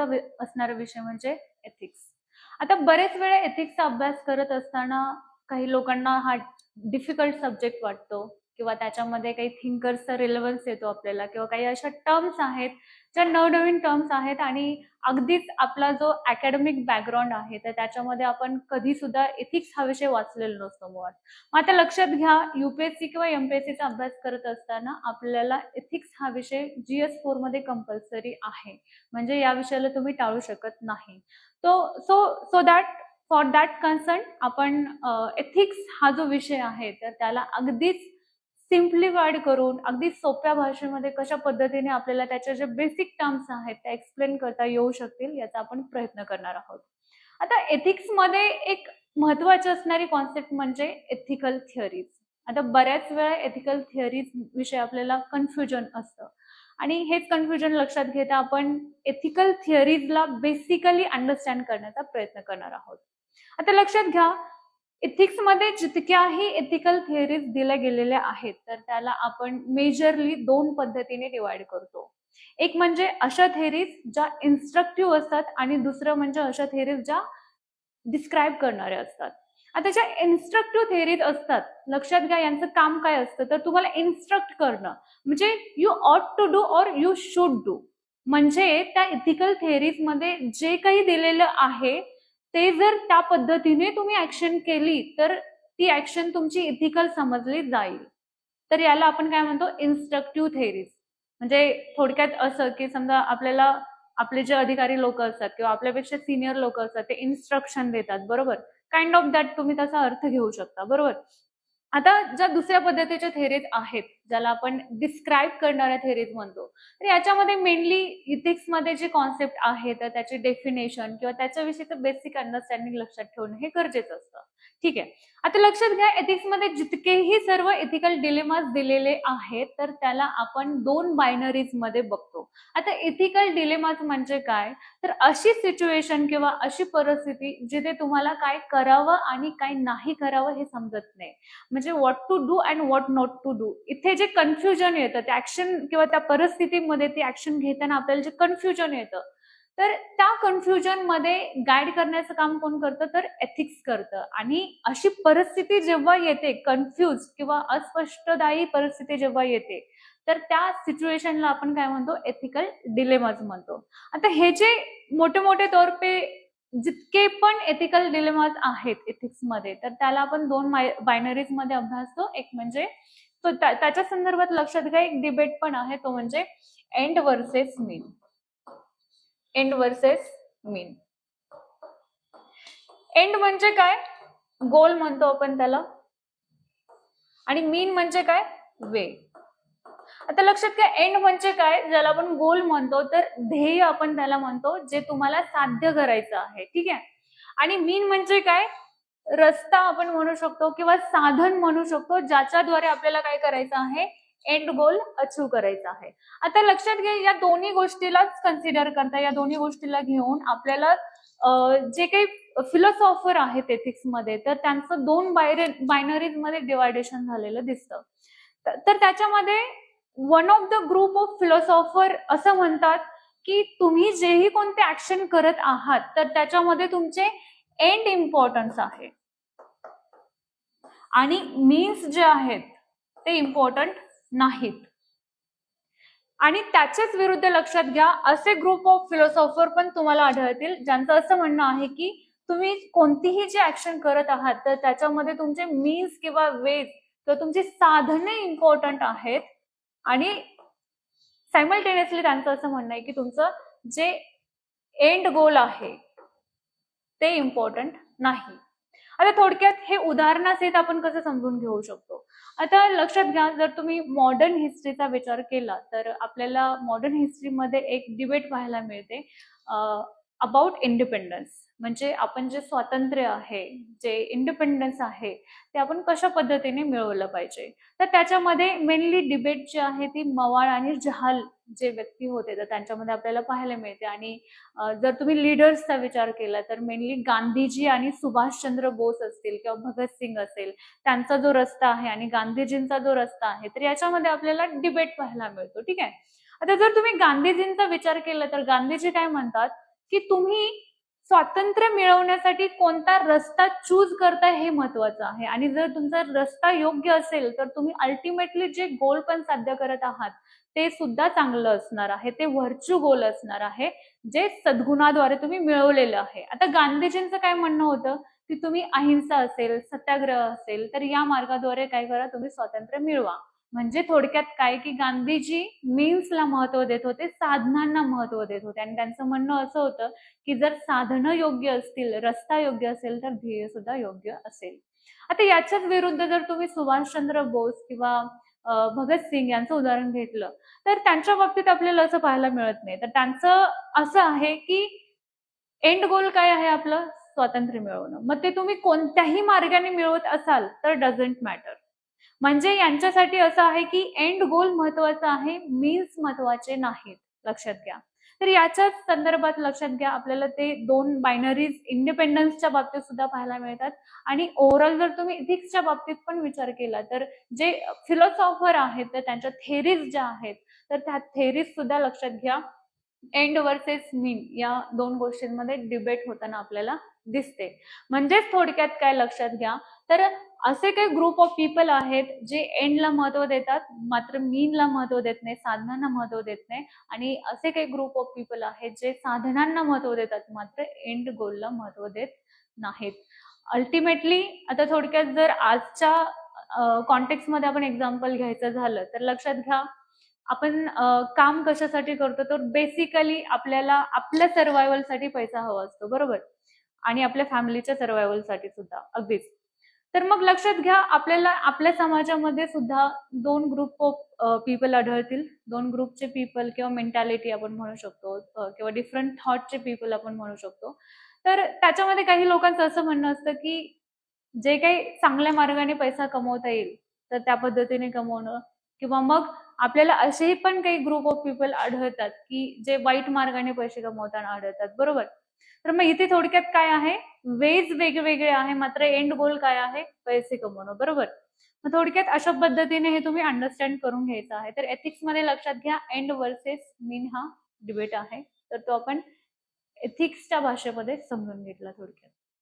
असणारा विषय म्हणजे एथिक्स आता बरेच वेळा एथिक्सचा अभ्यास करत असताना काही लोकांना हा डिफिकल्ट सब्जेक्ट वाटतो. किंवा त्याच्यामध्ये काही थिंकर्सचा रिलेव्हन्स येतो आपल्याला किंवा काही अशा टर्म्स आहेत ज्या नवनवीन टर्म्स आहेत आणि अगदीच आपला जो अकॅडमिक बॅकग्राऊंड आहे तर त्याच्यामध्ये आपण कधी सुद्धा एथिक्स हा विषय वाचलेला नसतो मुळात मग आता लक्षात घ्या युपीएससी किंवा एमपीएससीचा अभ्यास करत असताना आपल्याला एथिक्स हा विषय जीएस फोरमध्ये कंपल्सरी आहे. म्हणजे या विषयाला तुम्ही टाळू शकत नाही. तो so so that for that concern आपण एथिक्स हा जो विषय आहे तर त्याला अगदीच सिम्प्लिफाईड करून अगदी सोप्या भाषेमध्ये कशा पद्धतीने आपल्याला त्याच्या जे बेसिक टर्म्स आहेत त्या एक्सप्लेन करता येऊ शकतील याचा आपण प्रयत्न करणार आहोत. आता एथिक्समध्ये एक महत्वाची असणारी कॉन्सेप्ट म्हणजे एथिकल थिअरीज आता बऱ्याच वेळा एथिकल थिअरीज विषयी आपल्याला कन्फ्युजन असतं. आणि हेच कन्फ्युजन लक्षात घेता आपण एथिकल थिअरीजला बेसिकली अंडरस्टँड करण्याचा प्रयत्न करणार आहोत. आता लक्षात घ्या इथिक्समध्ये जितक्याही एथिकल थिअरीज दिल्या गेलेल्या आहेत तर त्याला आपण मेजरली दोन पद्धतीने डिवाइड करतो. एक म्हणजे अशा थेरीज ज्या इन्स्ट्रक्टिव्ह असतात आणि दुसरं म्हणजे अशा थेरीज ज्या डिस्क्राईब करणाऱ्या असतात. आता ज्या इन्स्ट्रक्टिव्ह थेरीज असतात लक्षात घ्या यांचं काम काय असतं तर तुम्हाला इन्स्ट्रक्ट करणं म्हणजे you ought to do or you should do म्हणजे त्या इथिकल थेरीजमध्ये जे काही दिलेलं आहे ते जर त्या पद्धतीने तुम्ही ऍक्शन केली तर ती ऍक्शन तुमची इथिकल समजली जाईल. तर याला आपण काय म्हणतो? इन्स्ट्रक्टिव्ह थेरीज म्हणजे थोडक्यात असं की समजा आपल्याला आपले जे अधिकारी लोक असतात किंवा आपल्यापेक्षा सिनियर लोक असतात ते इन्स्ट्रक्शन देतात बरोबर? काइंड ऑफ दॅट तुम्ही त्याचा अर्थ घेऊ शकता बरोबर? आता ज्या दुसऱ्या पद्धतीच्या थेरीज आहेत ज्याला आपण डिस्क्राईब करणाऱ्या थेरीज म्हणतो तर याच्यामध्ये मेनली इथिक्समध्ये जे कॉन्सेप्ट आहे तर त्याचे डेफिनेशन किंवा त्याच्याविषयीचं बेसिक अंडरस्टँडिंग लक्षात ठेवणं हे गरजेचं असतं. ठीक आहे? आता लक्षात घ्या एथिक्समध्ये जितकेही सर्व एथिकल डिलेमास दिलेले आहेत तर त्याला आपण दोन बायनरीजमध्ये बघतो. आता एथिकल डिलेमास म्हणजे काय? तर अशी सिच्युएशन किंवा अशी परिस्थिती जिथे तुम्हाला काय करावं आणि काय नाही करावं हे समजत नाही. म्हणजे what to do and what not to do इथे जे कन्फ्युजन येतं त्या ऍक्शन किंवा त्या परिस्थितीमध्ये ते ऍक्शन घेताना आपल्याला जे कन्फ्युजन येतं तर त्या कन्फ्युजनमध्ये गाईड करण्याचं काम कोण करतं? तर एथिक्स करतं. आणि अशी परिस्थिती जेव्हा येते कन्फ्युज किंवा अस्पष्टदायी परिस्थिती जेव्हा येते तर त्या सिच्युएशनला आपण काय म्हणतो? एथिकल डिलेमाज म्हणतो. आता हे जे मोठे मोठे तौर पे जितके पण एथिकल डिलेमाज आहेत एथिक्समध्ये तर त्याला आपण दोन बायनरीजमध्ये अभ्यासतो एक म्हणजे तो त्याच्या संदर्भात लक्षात घ्या एक डिबेट पण आहे तो म्हणजे end versus mean end versus mean end म्हणजे काय? गोल म्हणतो आपण त्याला. आणि मीन म्हणजे काय? वे आता लक्षात घ्या एंड म्हणजे काय? ज्याला आपण गोल म्हणतो तर ध्येय आपण त्याला म्हणतो जे तुम्हाला साध्य करायचं आहे. ठीक आहे? आणि मीन म्हणजे काय? रस्ता आपण म्हणू शकतो किंवा साधन म्हणू शकतो ज्याच्याद्वारे आपल्याला काय करायचं आहे? एंड गोल अचीव करायचा आहे. आता लक्षात घ्या या दोन्ही गोष्टीलाच कन्सिडर करता या दोन्ही गोष्टीला घेऊन आपल्याला जे काही फिलॉसॉफर आहेत एथिक्समध्ये तर त्यांचं दोन बायनरीजमध्ये डिवायडेशन झालेलं दिसतं. तर त्याच्यामध्ये one of the group of philosopher असं म्हणतात की तुम्ही जेही कोणते ऍक्शन करत आहात तर त्याच्यामध्ये तुमचे एंड इम्पॉर्टन्स आहे. आणि मीन्स जे आहेत ते इम्पॉर्टंट नाहीत. आणि त्याच्याच विरुद्ध लक्षात घ्या असे ग्रुप ऑफ फिलॉसॉफर पण तुम्हाला आढळतील ज्यांचं असं म्हणणं आहे की तुम्ही कोणतीही जे ऍक्शन करत आहात तर त्याच्यामध्ये तुमचे मीन्स किंवा वेज किंवा तुमची साधने इम्पॉर्टंट आहेत. आणि सायमल्टेनियसली त्यांचं असं म्हणणं आहे की तुमचं जे एंड गोल आहे ते इम्पॉर्टंट नाही. आता थोडक्यात हे उदाहरणासहित आपण कसं समजून घेऊ शकतो? आता लक्षात घ्या जर तुम्ही मॉडर्न हिस्ट्रीचा विचार केला तर आपल्याला मॉडर्न हिस्ट्रीमध्ये एक डिबेट पाहायला मिळते. About independence. म्हणजे आपण जे स्वातंत्र्य आहे जे इंडिपेंडन्स आहे ते आपण कशा पद्धतीने मिळवलं पाहिजे? तर त्याच्यामध्ये मेनली डिबेट जी आहे ती मवाळ आणि जहाल जे व्यक्ती होते तर त्यांच्यामध्ये आपल्याला पाहायला मिळते. आणि जर तुम्ही लिडर्सचा विचार केला तर मेनली गांधीजी आणि सुभाषचंद्र बोस असतील किंवा भगतसिंग असेल त्यांचा जो रस्ता आहे आणि गांधीजींचा जो रस्ता आहे तर याच्यामध्ये आपल्याला डिबेट पाहायला मिळतो. ठीक आहे? आता जर तुम्ही गांधीजींचा विचार केला तर गांधीजी काय म्हणतात? की तुम्ही स्वातंत्र्य मिळवण्यासाठी कोणता रस्ता चूज करता हे महत्वाचं आहे. आणि जर तुमचा रस्ता योग्य असेल तर तुम्ही अल्टिमेटली जे गोल पण साध्य करत आहात ते सुद्धा चांगलं असणार आहे. ते व्हर्च्यू गोल असणार आहे जे सद्गुणाद्वारे तुम्ही मिळवलेलं आहे. आता गांधीजींचं काय म्हणणं होतं? की तुम्ही अहिंसा असेल सत्याग्रह असेल तर या मार्गाद्वारे काय करा? तुम्ही स्वातंत्र्य मिळवा. म्हणजे थोडक्यात काय की गांधीजी मीन्सला महत्त्व देत होते साधनांना महत्त्व देत होते. आणि त्यांचं म्हणणं असं होतं की जर साधनं योग्य असतील रस्ता योग्य असेल तर ध्येय सुद्धा योग्य असेल. आता याच्याच विरुद्ध जर तुम्ही सुभाषचंद्र बोस किंवा भगतसिंग यांचं उदाहरण घेतलं तर त्यांच्या बाबतीत आपल्याला असं पाहायला मिळत नाही. तर त्यांचं असं आहे की एंड गोल काय आहे आपलं? स्वातंत्र्य मिळवणं. मग ते तुम्ही कोणत्याही मार्गाने मिळवत असाल तर डझंट मॅटर म्हणजे यांच्यासाठी असं आहे की एंड गोल महत्त्वाचा आहे मीन्स महत्त्वाचे नाहीत. लक्षात घ्या. तर याच्याच संदर्भात लक्षात घ्या आपल्याला ते दोन बायनरीज इंडिपेंडन्सच्या बाबतीत सुद्धा पाहायला मिळतात. आणि ओव्हरऑल जर तुम्ही इथिक्सच्या बाबतीत पण विचार केला तर जे फिलॉसॉफर आहेत तर त्यांच्या थेरीज ज्या आहेत तर त्या थेरीज सुद्धा लक्षात घ्या. एंड वर्सेस मीन या दोन गोष्टींमध्ये डिबेट होताना आपल्याला दिसते. म्हणजेच थोडक्यात काय लक्षात घ्या. तर असे काही ग्रुप ऑफ पीपल आहेत जे एंडला महत्त्व देतात मात्र मीनला महत्त्व देत नाही साधनांना महत्त्व देत नाही. आणि असे काही ग्रुप ऑफ पीपल आहेत जे साधनांना महत्त्व देतात मात्र एंड गोलला महत्त्व देत नाहीत. अल्टिमेटली आता थोडक्यात जर आजच्या कॉन्टेक्स्टमध्ये आपण एक्झाम्पल घ्यायचं झालं तर लक्षात घ्या आपण काम कशासाठी करतो तर बेसिकली आपल्याला आपल्या सर्व्हायवलसाठी पैसा हवा असतो बरोबर? आणि आपल्या फॅमिलीच्या सर्व्हायवलसाठी सुद्धा अगदीच. तर मग लक्षात घ्या आपल्याला आपल्या समाजामध्ये सुद्धा दोन ग्रुप ऑफ पीपल आढळतील. दोन ग्रुपचे पीपल किंवा मेंटॅलिटी आपण म्हणू शकतो किंवा डिफरंट थॉटचे पीपल आपण म्हणू शकतो. तर त्याच्यामध्ये काही लोकांचं असं म्हणणं असतं की जे काही चांगल्या मार्गाने पैसा कमवता येईल तर त्या पद्धतीने कमवणं. किंवा मग आपल्याला असेही पण काही ग्रुप ऑफ पीपल आढळतात की जे वाईट मार्गाने पैसे कमवताना आढळतात. बरोबर? तर मग इथे थोडक्यात काय आहे? वेज वेगवेगळे आहे मात्र एंड गोल काय आहे? पैसे कमवणं बरोबर? मग थोडक्यात अशा पद्धतीने हे तुम्ही अंडरस्टँड करून घ्यायचं आहे. तर एथिक्समध्ये लक्षात घ्या एंड वर्सेस मीन हा डिबेट आहे. तर तो आपण एथिक्सच्या भाषेमध्ये समजून घेतला थोडक्यात.